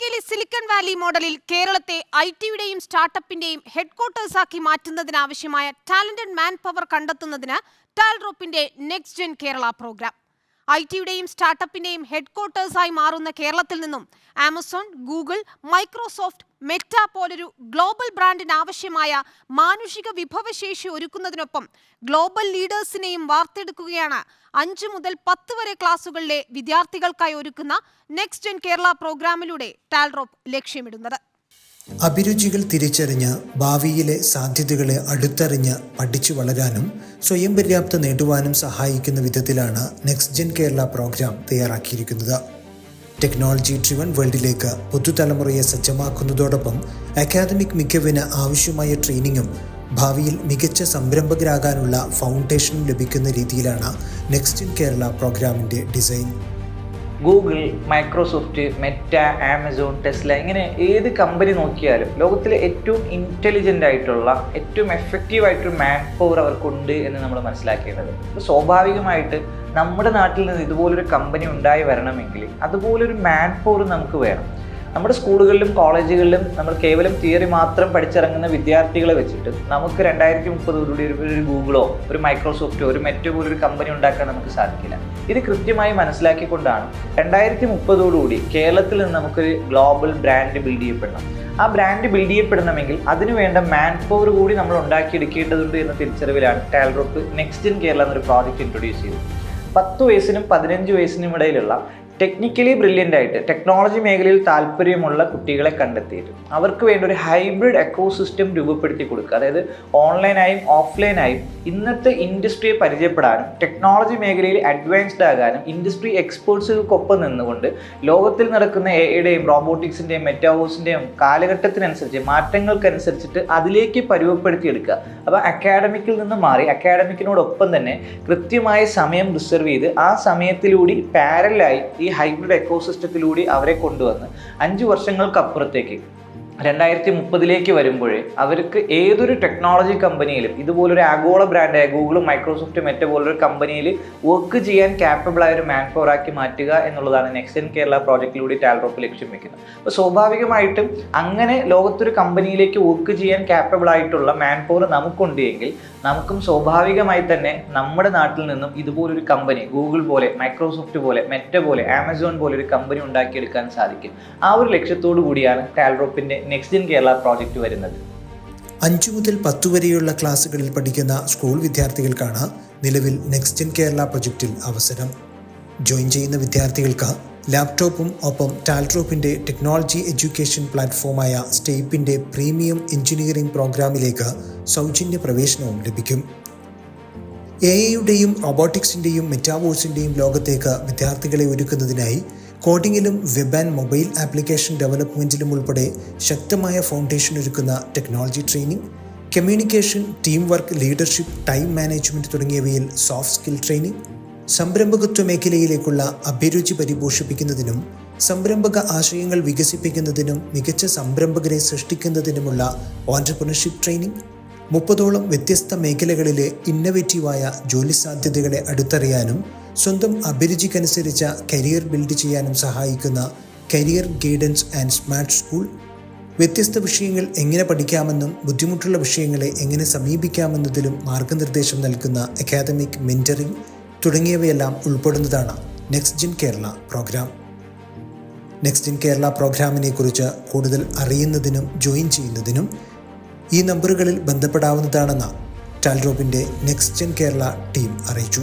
അമേരിക്കയിലെ silicon Valley മോഡലിൽ കേരളത്തെ ഐ ടിയുടെയും സ്റ്റാർട്ടപ്പിന്റെയും ഹെഡ്ക്വാർട്ടേഴ്സാക്കി മാറ്റുന്നതിനാവശ്യമായ ടാലന്റഡ് മാൻ പവർ കണ്ടെത്തുന്നതിന് ടാൽറോപ്പിന്റെ next gen Kerala programme. I ടിയുടെയും സ്റ്റാർട്ടപ്പിന്റെയും ഹെഡ്ക്വാർട്ടേഴ്സായി മാറുന്ന കേരളത്തിൽ നിന്നും ആമസോൺ ഗൂഗിൾ മൈക്രോസോഫ്റ്റ് മെറ്റ പോലൊരു ഗ്ലോബൽ ബ്രാൻഡിന് ആവശ്യമായ മാനുഷിക വിഭവശേഷി ഒരുക്കുന്നതിനൊപ്പം ഗ്ലോബൽ ലീഡേഴ്സിനെയും വാർത്തെടുക്കുകയാണ് അഞ്ചു മുതൽ പത്ത് വരെ ക്ലാസുകളിലെ വിദ്യാർത്ഥികൾക്കായി ഒരുക്കുന്ന നെക്സ്റ്റ് ജെൻ കേരള പ്രോഗ്രാമിലൂടെ ടാൽറോപ്പ് ലക്ഷ്യമിടുന്നത്. അഭിരുചികൾ തിരിച്ചറിഞ്ഞ് ഭാവിയിലെ സാധ്യതകളെ അടുത്തറിഞ്ഞ് പഠിച്ചു വളരാനും സ്വയം പര്യാപ്ത നേടുവാനും സഹായിക്കുന്ന വിധത്തിലാണ് നെക്സ്റ്റ് ജെൻ കേരള പ്രോഗ്രാം തയ്യാറാക്കിയിരിക്കുന്നത്. ടെക്നോളജി ഡ്രിവൺ വേൾഡിലേക്ക് പുതുതലമുറയെ സജ്ജമാക്കുന്നതോടൊപ്പം അക്കാദമിക് മികവിന് ആവശ്യമായ ട്രെയിനിങ്ങും ഭാവിയിൽ മികച്ച സംരംഭകരാകാനുള്ള ഫൗണ്ടേഷനും ലഭിക്കുന്ന രീതിയിലാണ് നെക്സ്റ്റ് ഇൻ കേരള പ്രോഗ്രാമിന്റെ design Google Microsoft Meta Amazon Tesla ഇങ്ങനെ ഏത് കമ്പനി നോക്കിയാലും ലോകത്തിലെ ഏറ്റവും ഇന്റലിജന്റ് ആയിട്ടുള്ള ഏറ്റവും എഫക്റ്റീവ് ആയിട്ടൊരു മാൻ പവർ അവർക്കുണ്ട് എന്ന് നമ്മൾ മനസ്സിലാക്കേണ്ടത്. അപ്പോൾ സ്വാഭാവികമായിട്ട് നമ്മുടെ നാട്ടിൽ നിന്ന് ഇതുപോലൊരു കമ്പനി ഉണ്ടായി വരണമെങ്കിൽ അതുപോലൊരു മാൻ പവർ നമുക്ക് വേണം. നമ്മുടെ സ്കൂളുകളിലും കോളേജുകളിലും നമ്മൾ കേവലം തിയറി മാത്രം പഠിച്ചിറങ്ങുന്ന വിദ്യാർത്ഥികളെ വെച്ചിട്ട് നമുക്ക് രണ്ടായിരത്തി മുപ്പതോടുകൂടി ഒരു ഗൂഗിളോ ഒരു മൈക്രോസോഫ്റ്റോ ഒരു മെറ്റോ പോലൊരു കമ്പനി ഉണ്ടാക്കാൻ നമുക്ക് സാധിക്കില്ല. ഇത് കൃത്യമായി മനസ്സിലാക്കിക്കൊണ്ടാണ് രണ്ടായിരത്തി മുപ്പതോടുകൂടി കേരളത്തിൽ നിന്ന് നമുക്കൊരു ഗ്ലോബൽ ബ്രാൻഡ് ബിൽഡ് ചെയ്യപ്പെടണം. ആ ബ്രാൻഡ് ബിൽഡ് ചെയ്യപ്പെടണമെങ്കിൽ അതിനുവേണ്ട മാൻ പവർ കൂടി നമ്മൾ ഉണ്ടാക്കിയെടുക്കേണ്ടതുണ്ട് എന്ന തിരിച്ചറിവിലാണ് ടാൽറോപ്പ് നെക്സ്റ്റ് ഇൻ കേരള എന്നൊരു പ്രോജക്റ്റ് ഇൻട്രൊഡ്യൂസ് ചെയ്തത്. പത്ത് വയസ്സിനും പതിനഞ്ച് വയസ്സിനും ഇടയിലുള്ള ടെക്നിക്കലി ബ്രില്യന്റ് ആയിട്ട് ടെക്നോളജി മേഖലയിൽ താല്പര്യമുള്ള കുട്ടികളെ കണ്ടെത്തിയിട്ട് അവർക്ക് വേണ്ടി ഒരു ഹൈബ്രിഡ് എക്കോസിസ്റ്റം രൂപപ്പെടുത്തി കൊടുക്കുക. അതായത് ഓൺലൈനായും ഓഫ്ലൈനായും ഇന്നത്തെ ഇൻഡസ്ട്രിയെ പരിചയപ്പെടാനും ടെക്നോളജി മേഖലയിൽ അഡ്വാൻസ്ഡ് ആകാനും ഇൻഡസ്ട്രി എക്സ്പേർട്സുകൾക്കൊപ്പം നിന്നുകൊണ്ട് ലോകത്തിൽ നടക്കുന്ന എയുടെയും റോബോട്ടിക്സിന്റെയും മെറ്റാവോസിന്റെയും കാലഘട്ടത്തിനനുസരിച്ച് മാറ്റങ്ങൾക്കനുസരിച്ചിട്ട് അതിലേക്ക് പരുവപ്പെടുത്തിയെടുക്കുക. അപ്പോൾ അക്കാഡമിക്കിൽ നിന്ന് മാറി അക്കാഡമിക്കിനോടൊപ്പം തന്നെ കൃത്യമായ സമയം റിസർവ് ചെയ്ത് ആ സമയത്തിലൂടെ പാരലായി ഈ ഹൈബ്രിഡ് എക്കോസിസ്റ്റത്തിലൂടെ അവരെ കൊണ്ടുവന്ന് അഞ്ച് വർഷങ്ങൾക്കപ്പുറത്തേക്ക് രണ്ടായിരത്തി മുപ്പതിലേക്ക് വരുമ്പോഴേ അവർക്ക് ഏതൊരു ടെക്നോളജി കമ്പനിയിലും ഇതുപോലൊരു ആഗോള ബ്രാൻഡായ ഗൂഗിളും മൈക്രോസോഫ്റ്റ് മെറ്റ പോലൊരു കമ്പനിയിൽ വർക്ക് ചെയ്യാൻ ക്യാപ്പബിളായ ഒരു മാൻ പവർ ആക്കി മാറ്റുക എന്നുള്ളതാണ് നെക്സ്റ്റ് ഇൻ കേരള പ്രോജക്റ്റിലൂടെ ടാൽറോപ്പ് ലക്ഷ്യം വെക്കുന്നത്. അപ്പോൾ സ്വാഭാവികമായിട്ടും അങ്ങനെ ലോകത്തൊരു കമ്പനിയിലേക്ക് വർക്ക് ചെയ്യാൻ capable ആയിട്ടുള്ള മാൻ പവർ നമുക്കുണ്ട് എങ്കിൽ നമുക്കും സ്വാഭാവികമായി തന്നെ നമ്മുടെ നാട്ടിൽ നിന്നും ഇതുപോലൊരു കമ്പനി ഗൂഗിൾ പോലെ മൈക്രോസോഫ്റ്റ് പോലെ മെറ്റ പോലെ ആമസോൺ പോലെ ഒരു കമ്പനി ഉണ്ടാക്കിയെടുക്കാൻ സാധിക്കും. ആ ഒരു ലക്ഷ്യത്തോടു കൂടിയാണ് ടാൽറോപ്പിന്റെ നെക്സ്റ്റ് ഇൻ കേരള പ്രോജക്റ്റ് വരുന്നത്. അഞ്ചു മുതൽ പത്ത് വരെയുള്ള ക്ലാസ്സുകളിൽ പഠിക്കുന്ന സ്കൂൾ വിദ്യാർത്ഥികൾക്കാണ് നിലവിൽ നെക്സ്റ്റ് ഇൻ കേരള പ്രൊജക്റ്റിൽ അവസരം. ജോയിൻ ചെയ്യുന്ന വിദ്യാർത്ഥികൾക്ക് ലാപ്ടോപ്പും ഒപ്പം ടാൽട്രോപ്പിന്റെ ടെക്നോളജി എഡ്യൂക്കേഷൻ പ്ലാറ്റ്ഫോമായ സ്റ്റേപ്പിന്റെ പ്രീമിയം എഞ്ചിനീയറിംഗ് പ്രോഗ്രാമിലേക്ക് സൗജന്യ പ്രവേശനവും ലഭിക്കും. എ ഐയുടെയും റോബോട്ടിക്സിന്റെയും മെറ്റാവോഴ്സിന്റെയും ലോകത്തേക്ക് വിദ്യാർത്ഥികളെ ഒരുക്കുന്നതിനായി കോഡിങ്ങിലും വെബ് ആൻഡ് മൊബൈൽ ആപ്ലിക്കേഷൻ ഡെവലപ്മെന്റിലും ഉൾപ്പെടെ ശക്തമായ ഫൗണ്ടേഷൻ ഒരുക്കുന്ന technology training communication team work leadership time management തുടങ്ങിയവയിൽ സോഫ്റ്റ് സ്കിൽ ട്രെയിനിങ് സംരംഭകത്വ മേഖലയിലേക്കുള്ള അഭിരുചി പരിപോഷിപ്പിക്കുന്നതിനും സംരംഭക ആശയങ്ങൾ വികസിപ്പിക്കുന്നതിനും മികച്ച സംരംഭകരെ സൃഷ്ടിക്കുന്നതിനുമുള്ള ഓൺടർപ്രണർഷിപ്പ് ട്രെയിനിങ് മുപ്പതോളം വ്യത്യസ്ത മേഖലകളിലെ ഇന്നവേറ്റീവായ ജോലി സാധ്യതകളെ അടുത്തറിയാനും സ്വന്തം അഭിരുചിക്കനുസരിച്ച കരിയർ ബിൽഡ് ചെയ്യാനും സഹായിക്കുന്ന career guidance and smart school. വ്യത്യസ്ത വിഷയങ്ങൾ എങ്ങനെ പഠിക്കാമെന്നും ബുദ്ധിമുട്ടുള്ള വിഷയങ്ങളെ എങ്ങനെ സമീപിക്കാമെന്നതിലും മാർഗനിർദ്ദേശം നൽകുന്ന അക്കാദമിക് മെന്ററിംഗ് തുടങ്ങിയവയെല്ലാം ഉൾപ്പെടുന്നതാണ് next gen Kerala programme. Next in Kerala പ്രോഗ്രാമിനെ കുറിച്ച് കൂടുതൽ അറിയുന്നതിനും ജോയിൻ ചെയ്യുന്നതിനും ഈ നമ്പറുകളിൽ ബന്ധപ്പെടാവുന്നതാണെന്ന് ടാൽറോപ്പിന്റെ നെക്സ്റ്റ് ജെൻ കേരള ടീം അറിയിച്ചു.